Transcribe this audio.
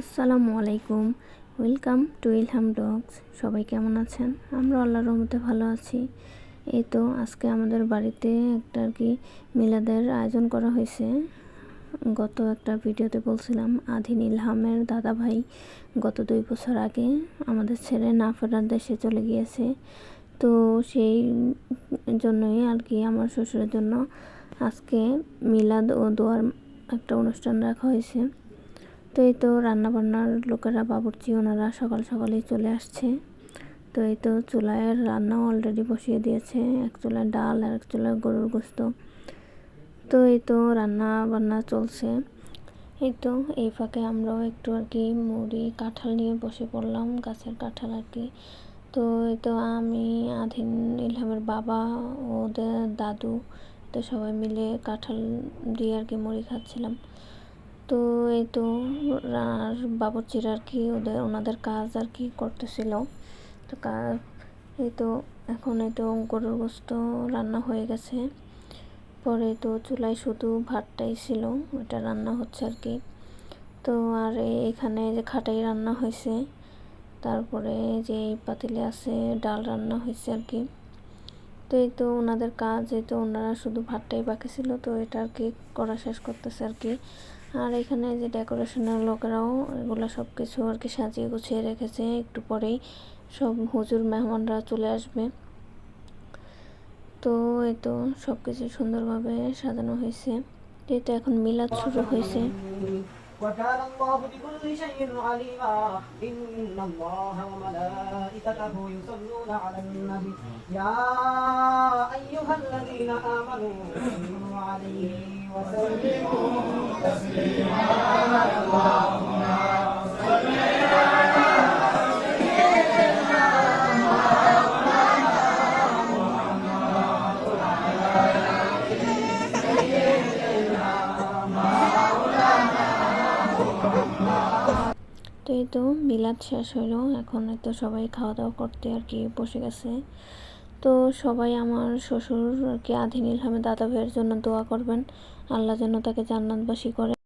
আসসালামু আলাইকুম। Welcome to Ilham dogs সবাই কেমন আছেন? আমরা আল্লাহর রহমতে ভালো আছি। এই তো আজকে আমাদের বাড়িতে একটা আর কি মিলাদের আয়োজন করা হয়েছে। গত একটা ভিডিওতে বলছিলাম আধীন ইলহামের দাদা ভাই গত দুই বছর আগে আমাদের ছেড়ে না ফেরার দেশে চলে গিয়েছে। তো সেই জন্যই আর কি আমার শ্বশুরের জন্য আজকে মিলাদ ও দোয়ার একটা অনুষ্ঠান রাখা হয়েছে। তো এই তো রান্নাবান্নার লোকেরা বাবুর্চি ওনারা সকাল সকালেই চলে আসছে। তো এই তো চুলায় রান্নাও অলরেডি বসিয়ে দিয়েছে। এক চুলায় ডাল আর এক চুলায় গরুর গোস্ত। তো এই তো রান্না বান্না চলছে। এই তো এই ফাঁকে আমরাও একটু আর কি মুড়ি, কাঁঠাল নিয়ে বসে পড়লাম, গাছের কাঁঠাল আর কি। তো এই তো আমি, আধীন, ইলহামের বাবা, ওদের দাদু, তো সবাই মিলে কাঁঠাল দিয়ে আর কি মুড়ি খাচ্ছিলাম। তো এই তো আর বাবুর্চির আর কি ওদের, ওনাদের কাজ আর কি করতেছিল। তো কাজ এই তো এখন এই তো গরুর গোস্ত রান্না হয়ে গেছে। পরে তো চুলায় শুধু ভাতটাই ছিল, ওইটা রান্না হচ্ছে আর কি। তো আর এখানে যে খাটাই রান্না হয়েছে, তারপরে যে পাতিলে আছে ডাল রান্না হয়েছে আর কি। তো এই তো ওনাদের কাজ, এই তো ওনারা শুধু ভাতটাই বাকি ছিল, তো এটা আর কি করা শেষ করতেছে আর কি। আর এখানে যে ডেকোরেশনের লোকেরাও এগুলো সব কিছু আর কি সাজিয়ে গুছিয়ে রেখেছে একটু পরেই সব হুজুর মেহমানরা চলে আসবে তো এই তো সব কিছু সুন্দরভাবে সাজানো হয়েছে এই তো এখন মিলাদ শুরু হয়েছে وكان الله بكل شيء عليما إن الله وملائكته يصلون على النبي يا أيها الذين آمنوا صلوا عليه তো এই তো, মিলাদ শেষ হলো এখন তো সবাই খাওয়া দাওয়া করতে আর কি বসে গেছে। তো সবাই আমার শ্বশুরকে আর হামে দাদা ভাইয়ের জন্য দোয়া করবেন। আল্লাহ যেন তাকে জান্নাতবাসী করে।